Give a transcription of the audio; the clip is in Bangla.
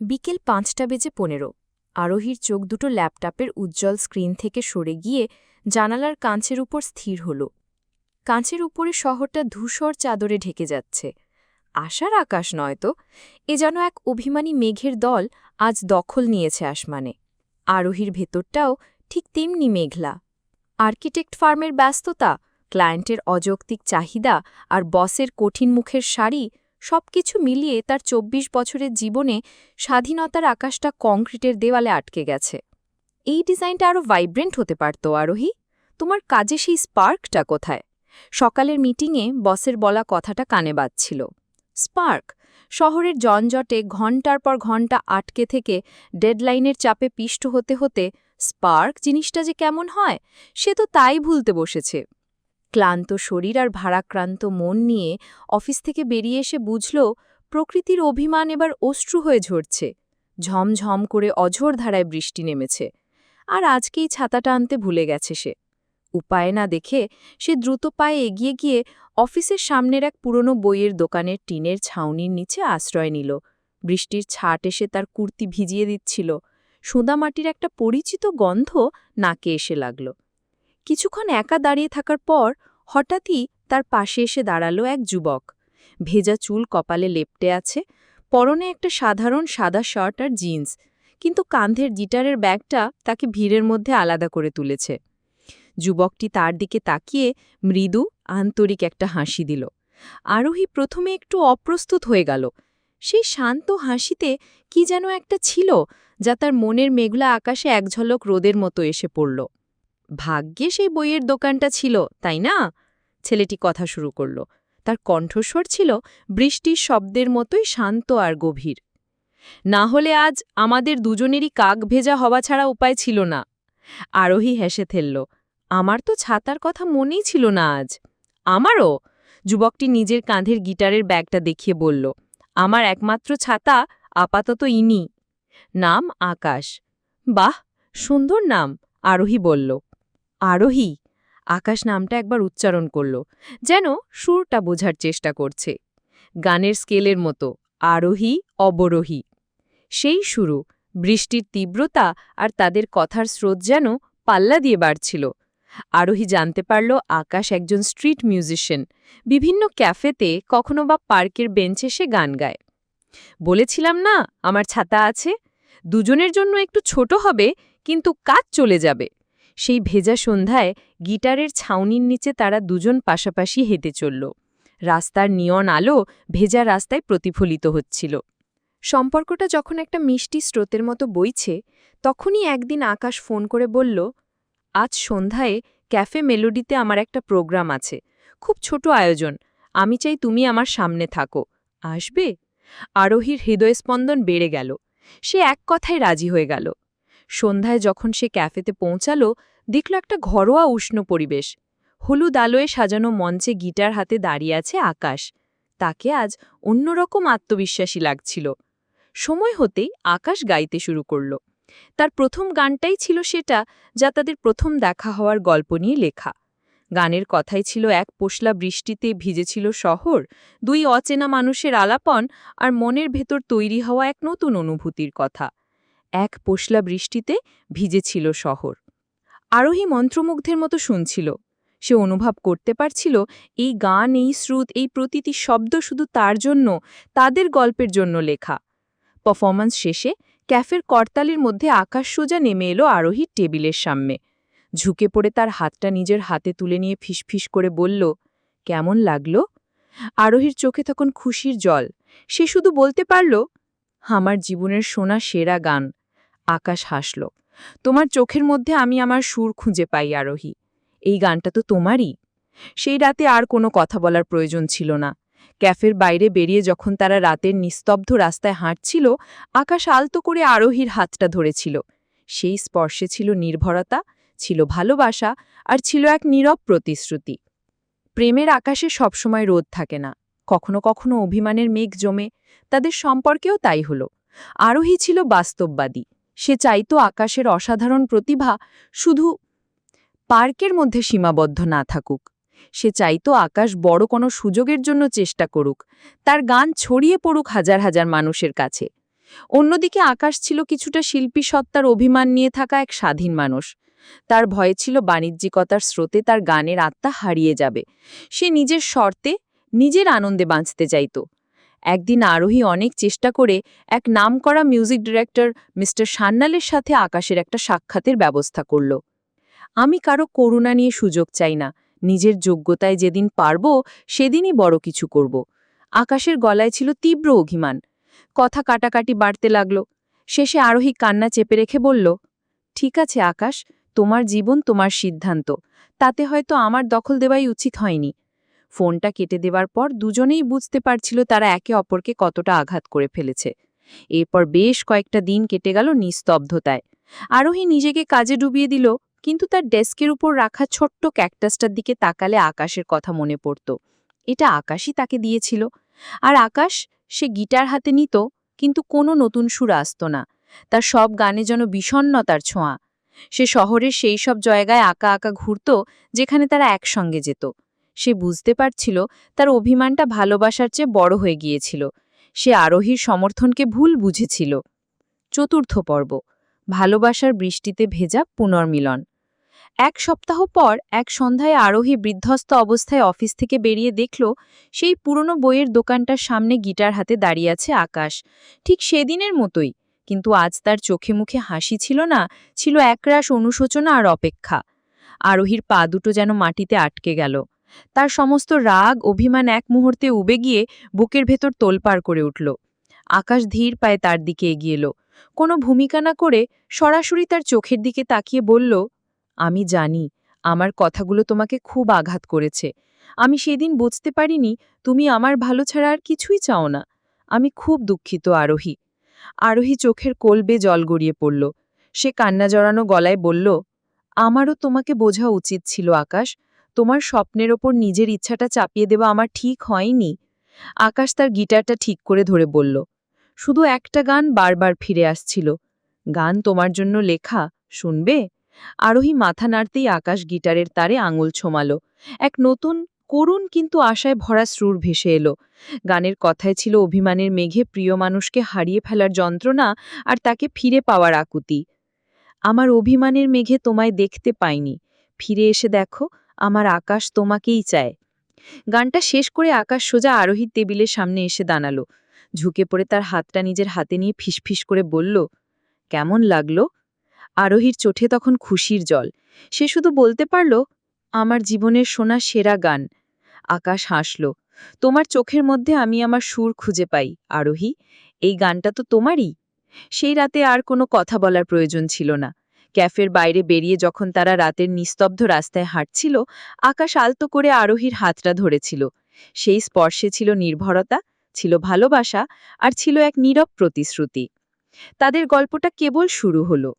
বিকেল পাঁচটা বেজে পনেরো। আরোহীর চোখ দুটো ল্যাপটপের উজ্জ্বল স্ক্রিন থেকে সরে গিয়ে জানালার কাঁচের উপর স্থির হল। কাঁচের উপরে শহরটা ধূসর চাদরে ঢেকে যাচ্ছে। আশার আকাশ নয়তো এ যেন এক অভিমানী মেঘের দল আজ দখল নিয়েছে আসমানে। আরোহীর ভেতরটাও ঠিক তেমনি মেঘলা। আর্কিটেক্ট ফার্মের ব্যস্ততা, ক্লায়েন্টের অযৌক্তিক চাহিদা আর বসের কঠিন মুখের শাড়ি সবকিছু মিলিয়ে তার ২৪ বছরের জীবনে স্বাধীনতার আকাশটা কংক্রিটের দেওয়ালে আটকে গেছে। এই ডিজাইনটা আরও ভাইব্রেন্ট হতে পারত, আরোহী। তোমার কাজে সেই স্পার্কটা কোথায়? সকালের মিটিংয়ে বসের বলা কথাটা কানে বাজছিল। স্পার্ক, শহরের জনজটে ঘণ্টার পর ঘণ্টা আটকে থেকে ডেডলাইনের চাপে পিষ্ট হতে হতে স্পার্ক জিনিসটা যে কেমন হয়, সে তো তাই ভুলতে বসেছে। ক্লান্ত শরীর আর ভারাক্রান্ত মন নিয়ে অফিস থেকে বেরিয়ে এসে বুঝল, প্রকৃতির অভিমান এবার অশ্রু হয়ে ঝরছে। ঝমঝম করে অঝোর ধারায় বৃষ্টি নেমেছে। আর আজকেই ছাতাটা আনতে ভুলে গেছে সে। উপায় না দেখে সে দ্রুত পায়ে এগিয়ে গিয়ে অফিসের সামনের এক পুরনো বইয়ের দোকানের টিনের ছাউনির নিচে আশ্রয় নিল। বৃষ্টির ছাট এসে তার কুর্তি ভিজিয়ে দিচ্ছিল। সোঁদামাটির একটা পরিচিত গন্ধ নাকে এসে লাগল। কিছুক্ষণ একা দাঁড়িয়ে থাকার পর হঠাৎই তার পাশে এসে দাঁড়াল এক যুবক। ভেজা চুল কপালে লেপটে আছে, পরনে একটা সাধারণ সাদা শার্ট আর জিন্স, কিন্তু কাঁধের গিটারের ব্যাগটা তাকে ভিড়ের মধ্যে আলাদা করে তুলেছে। যুবকটি তার দিকে তাকিয়ে মৃদু, আন্তরিক একটা হাসি দিল। আরোহী প্রথমে একটু অপ্রস্তুত হয়ে গেল। সেই শান্ত হাসিতে কি যেন একটা ছিল, যা তার মনের মেঘলা আকাশে এক ঝলক রোদের মতো এসে পড়ল। ভাগ্যে সেই বইয়ের দোকানটা ছিল, তাই না? ছেলেটি কথা শুরু করল। তার কণ্ঠস্বর ছিল বৃষ্টির শব্দের মতোই শান্ত আর গভীর। না হলে আজ আমাদের দুজনেরই কাক ভেজা হওয়া ছাড়া উপায় ছিল না। আরোহী হেসে থেলল আমার তো ছাতার কথা মনেই ছিল না আজ। আমারও? যুবকটি নিজের কাঁধের গিটারের ব্যাগটা দেখিয়ে বলল, আমার একমাত্র ছাতা, আপাতত ইনি। নাম আকাশ। বাহ, সুন্দর নাম, আরোহী বলল। আরোহী। আকাশ নামটা একবার উচ্চারণ করল, যেন সুরটা বোঝার চেষ্টা করছে। গানের স্কেলের মতো, আরোহী, অবরোহী। সেই শুরু, বৃষ্টির তীব্রতা আর তাদের কথার স্রোত যেন পাল্লা দিয়ে বাড়ছিল। আরোহী জানতে পারল, আকাশ একজন স্ট্রিট মিউজিশিয়ান। বিভিন্ন ক্যাফেতে, কখনো বা পার্কের বেঞ্চে সে গান গায়। বলেছিলাম না, আমার ছাতা আছে। দুজনের জন্য একটু ছোট হবে, কিন্তু কাজ চলে যাবে। সেই ভেজা সন্ধ্যায় গিটারের ছাউনির নিচে তারা দুজন পাশাপাশি হেঁটে চলল। রাস্তার নিয়ন আলো ভেজা রাস্তায় প্রতিফলিত হচ্ছিল। সম্পর্কটা যখন একটা মিষ্টি স্রোতের মতো বইছে, তখনই একদিন আকাশ ফোন করে বলল, আজ সন্ধ্যায় ক্যাফে মেলোডিতে আমার একটা প্রোগ্রাম আছে। খুব ছোট আয়োজন। আমি চাই তুমি আমার সামনে থাকো। আসবে? আরোহীর হৃদয়স্পন্দন বেড়ে গেল। সে এক কথায় রাজি হয়ে গেল। সন্ধ্যায় যখন সে ক্যাফেতে পৌঁছালো দেখল একটা ঘরোয়া উষ্ণ পরিবেশ। হলুদ আলোয় সাজানো মঞ্চে গিটার হাতে দাঁড়িয়ে আছে আকাশ। তাকে আজ অন্যরকম আত্মবিশ্বাসী লাগছিল। সময় হতেই আকাশ গাইতে শুরু করল। তার প্রথম গানটাই ছিল সেটা যা তাদের প্রথম দেখা হওয়ার গল্প নিয়ে লেখা। গানের কথাই ছিল এক পোষলা বৃষ্টিতে ভিজেছিল শহর, দুই অচেনা মানুষের আলাপন আর মনের ভেতর তৈরি হওয়া এক নতুন অনুভূতির কথা। এক পোষলা বৃষ্টিতে ভিজেছিল শহর। আরোহী মন্ত্রমুগ্ধের মতো শুনছিল। সে অনুভব করতে পারছিল, এই গান, এই শ্রুত, এই প্রতিটি শব্দ শুধু তার জন্য, তাদের গল্পের জন্য লেখা। পারফরম্যান্স শেষে ক্যাফের করতালির মধ্যে আকাশ সোজা নেমে এলো আরোহীর টেবিলের সামনে। ঝুঁকে পড়ে তার হাতটা নিজের হাতে তুলে নিয়ে ফিসফিস করে বলল, কেমন লাগল? আরোহীর চোখে তখন খুশির জল। সে শুধু বলতে পারল, আমার জীবনের সোনা সেরা গান। আকাশ হাসল। তোমার চোখের মধ্যে আমি আমার সুর খুঁজে পাই, আরোহী। এই গানটা তো তোমারই। সেই রাতে আর কোনো কথা বলার প্রয়োজন ছিল না। ক্যাফের বাইরে বেরিয়ে যখন তারা রাতের নিস্তব্ধ রাস্তায় হাঁটছিল, আকাশ আলতো করে আরোহীর হাতটা ধরেছিল। সেই স্পর্শে ছিল নির্ভরতা, ছিল ভালোবাসা, আর ছিল এক নীরব প্রতিশ্রুতি। প্রেমের আকাশে সবসময় রোদ থাকে না। কখনো কখনো অভিমানের মেঘ জমে। তাদের সম্পর্কেও তাই হল। আরোহী ছিল বাস্তববাদী। সে চাইতো আকাশের অসাধারণ প্রতিভা শুধু পার্কের মধ্যে সীমাবদ্ধ না থাকুক। সে চাইতো আকাশ বড় কোনো সুযোগের জন্য চেষ্টা করুক, তার গান ছড়িয়ে পড়ুক হাজার হাজার মানুষের কাছে। অন্যদিকে আকাশ ছিল কিছুটা শিল্পী সত্তার অভিমান নিয়ে থাকা এক স্বাধীন মানুষ। তার ভয় ছিল বাণিজ্যিকতার স্রোতে তার গানের আত্মা হারিয়ে যাবে। সে নিজের শর্তে নিজের আনন্দে বাঁচতে চাইত। একদিন আরোহী অনেক চেষ্টা করে এক নামকরা মিউজিক ডিরেক্টর মিস্টার সান্যালের সাথে আকাশের একটা সাক্ষাতের ব্যবস্থা করল। আমি কারও করুণা নিয়ে সুযোগ চাই না। নিজের যোগ্যতায় যেদিন পারব, সেদিনই বড় কিছু করব। আকাশের গলায় ছিল তীব্র অভিমান। কথা কাটাকাটি বাড়তে লাগল। শেষে আরোহী কান্না চেপে রেখে বলল, ঠিক আছে আকাশ, তোমার জীবন তোমার সিদ্ধান্ত। তাতে হয়তো আমার দখল দেওয়াই উচিত হয়নি। ফোনটা কেটে দেওয়ার পর দুজনেই বুঝতে পারছিল তারা একে অপরকে কতটা আঘাত করে ফেলেছে। এরপর বেশ কয়েকটা দিন কেটে গেল নিস্তব্ধতায়। আরোহী নিজেকে কাজে ডুবিয়ে দিল, কিন্তু তার ডেস্কের উপর রাখা ছোট্ট ক্যাকটাসটার দিকে তাকালে আকাশের কথা মনে পড়ত। এটা আকাশই তাকে দিয়েছিল। আর আকাশ, সে গিটার হাতে নিত, কিন্তু কোনো নতুন সুর আসত না। তার সব গানে যেন বিষণ্নতার ছোঁয়া। সে শহরের সেই সব জায়গায় আঁকা আঁকা ঘুরত, যেখানে তারা একসঙ্গে যেত। সে বুঝতে পারছিল তার অভিমানটা ভালোবাসার চেয়ে বড় হয়ে গিয়েছিল। সে আরোহীর সমর্থনকে ভুল বুঝেছিল। চতুর্থ পর্ব, ভালোবাসার বৃষ্টিতে ভেজা পুনর্মিলন। এক সপ্তাহ পর এক সন্ধ্যায় আরোহী বৃদ্ধস্ত অবস্থায় অফিস থেকে বেরিয়ে দেখল সেই পুরনো বইয়ের দোকানটার সামনে গিটার হাতে দাঁড়িয়ে আছে আকাশ। ঠিক সেদিনের মতোই, কিন্তু আজ তার চোখে মুখে হাসি ছিল না, ছিল একরাশ অনুশোচনা আর অপেক্ষা। আরোহীর পা দুটো যেন মাটিতে আটকে গেল। তার সমস্ত রাগ, অভিমান এক মুহূর্তে উবে গিয়ে বুকের ভেতর তোলপাড় করে উঠল। আকাশ ধীর পায়ে তার দিকে এগিয়ে এলো। কোনো ভূমিকা না করে সরাসরি তার চোখের দিকে তাকিয়ে বলল, আমি জানি, আমার কথাগুলো তোমাকে খুব আঘাত করেছে। আমি সেদিন বুঝতে পারিনি তুমি আমার ভালো ছাড়া আর কিছুই চাও না। আমি খুব দুঃখিত, আরোহী। আরোহী চোখের কোলবে জল গড়িয়ে পড়ল। সে কান্না জড়ানো গলায় বলল, আমারও তোমাকে বোঝা উচিত ছিল, আকাশ। তোমার স্বপ্নের ওপর নিজের ইচ্ছাটা চাপিয়ে দেওয়া আমার ঠিক হয়নি। আকাশ তার গিটারটা ঠিক করে ধরে বলল, শুধু একটা গান বারবার ফিরে আসছিল। গান তোমার জন্য লেখা, শুনবে? আরোহী মাথা নাড়তেই আকাশ গিটারের তারে আঙুল ছোমালো। এক নতুন, করুণ কিন্তু আশায় ভরা শ্রুর ভেসে এলো। গানের কথায় ছিল অভিমানের মেঘে প্রিয় মানুষকে হারিয়ে ফেলার যন্ত্রণা আর তাকে ফিরে পাওয়ার আকুতি। আমার অভিমানের মেঘে তোমায় দেখতে পাইনি। ফিরে এসে দেখো আমার আকাশ তোমাকেই চায়। গানটা শেষ করে আকাশ সোজা আরোহীর টেবিলের সামনে এসে দাঁড়াল। ঝুঁকে পড়ে তার হাতটা নিজের হাতে নিয়ে ফিসফিস করে বলল, কেমন লাগল? আরোহীর চোখে তখন খুশির জল। সে শুধু বলতে পারল, আমার জীবনের শোনা সেরা গান। আকাশ হাসল, তোমার চোখের মধ্যে আমি আমার সুর খুঁজে পাই, আরোহী। এই গানটা তো তোমারই। সেই রাতে আর কোনো কথা বলার প্রয়োজন ছিল না। ক্যাফের বাইরে বেরিয়ে যখন তারা রাতের নিস্তব্ধ রাস্তায় হাঁটছিল, আকাশ আলতো করে আরোহীর হাতটা ধরেছিল। সেই স্পর্শে ছিল নির্ভরতা, ছিল ভালোবাসা, আর ছিল এক নীরব প্রতিশ্রুতি। তাদের গল্পটা কেবল শুরু হলো।